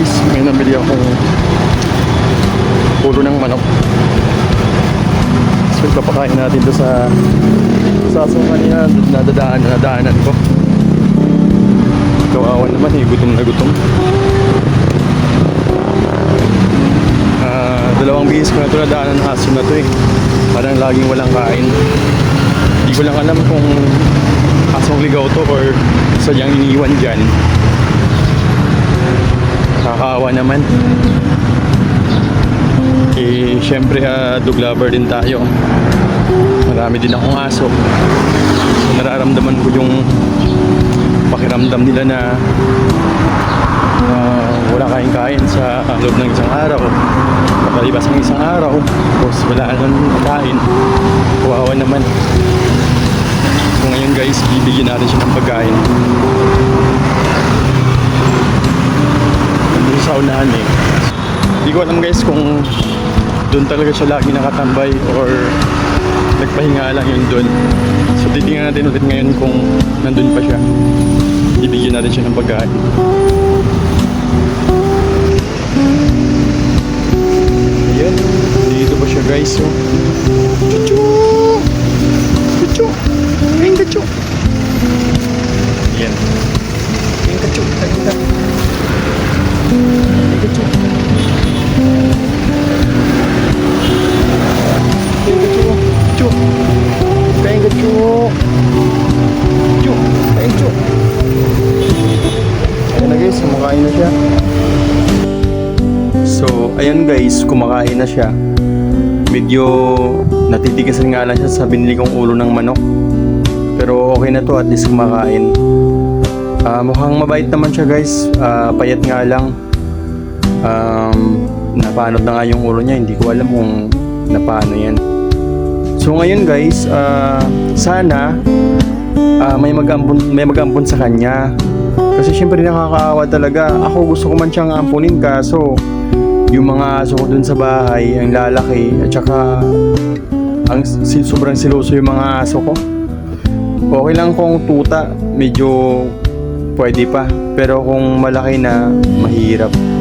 guys, may nabili akong ulo ng manok. So ipapakain natin to sa sa asungan niya na dadaan na daanan ko. Kawawa naman eh, gutom na gutom. Ah, dalawang bihis ko na ito nadaanan ng aso na to eh. Parang laging walang kain. Hindi ko lang alam kung asong ligaw to or sadyang iniwan dyan. Nakakaawa naman. Eh, syempre, ah, dog lover din tayo. Marami din akong aso. So, nararamdaman ko yung pakiramdam nila na ah, wala kayong kain sa loob ng isang araw. Kapalibas ng isang araw, tapos wala nang kain. Kawawa naman. So ngayon guys, bibigyan natin siya ng pagkain. Unahan eh. Hindi ko alam guys kung doon talaga siya lagi nakatambay or nagpahinga lang yun doon. So titingnan natin ulit ngayon kung nandun pa siya. Bibigyan natin siya ng pagkain. Ayan, dito pa siya guys. So. Kachu! Kachu! Ayun kachu! Ayan na guys, kumakain na siya. So, ayan guys, kumakain na siya. Medyo natitigasan nga lang siya sa binili kong ulo ng manok. Pero okay na to, at least kumakain. Ah, mukhang mabait naman siya guys. Ah, payat nga lang. Um, napanot na nga yung ulo niya. Hindi ko alam kung napano yan. So ngayon guys, ah, sana ah, may mag-ampun may mag-ampun sa kanya. Kasi syempre nakakaawa talaga. Ako gusto ko man siyang ampunin kaso yung mga aso ko dun sa bahay ang lalaki at saka ang si, sobrang siloso yung mga aso ko. Okay lang kung tuta, medyo pwede pa. Pero kung malaki na, mahirap.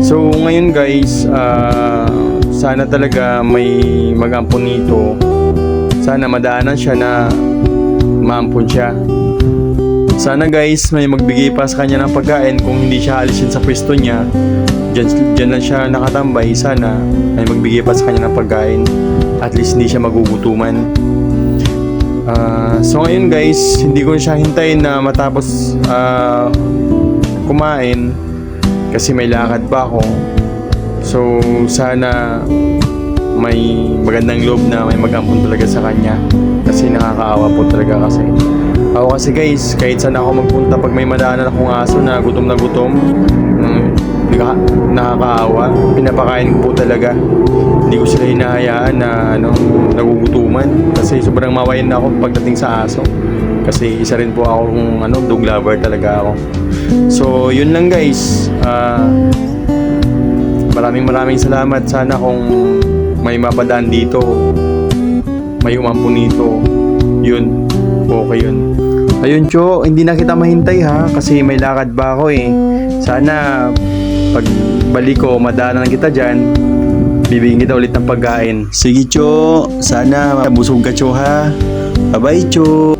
So ngayon guys, ah, sana talaga may mag-ampon nito. Sana madaanan siya na maampon siya. Sana guys, may magbigay pa sa kanya ng pagkain kung hindi siya alisin sa pwesto niya. Diyan, diyan lang siya nakatambay. Sana may magbigay pa sa kanya ng pagkain. At least hindi siya magugutuman. Ah, so ngayon guys, hindi ko siya hintayin na matapos ah, kumain kasi may lakad pa ako. So sana may magandang loob na may mag-ampun talaga sa kanya. Kasi nakakaawa po talaga kasi. Ako kasi guys kahit saan ako magpunta pag may madaanan akong aso na gutom na gutom mm, naka- nakakaawa. Pinapakain ko po talaga. Hindi ko sila hinahayaan na ano, nagugutuman. Kasi sobrang mawayan na ako pagdating sa aso kasi isa rin po ako kung ano, dog lover talaga ako. So yun lang guys. Ah maraming maraming salamat. Sana kung may mapadaan dito may umampo nito yun okay yun. Ayun Cho hindi na kita mahintay ha? Kasi may lakad ba ako eh? Sana pag balik ko madaanan kita dyan. Bibigyan kita ulit ng pagkain. Sige Cho. Sana busog ka Cho ha? Bye bye Cho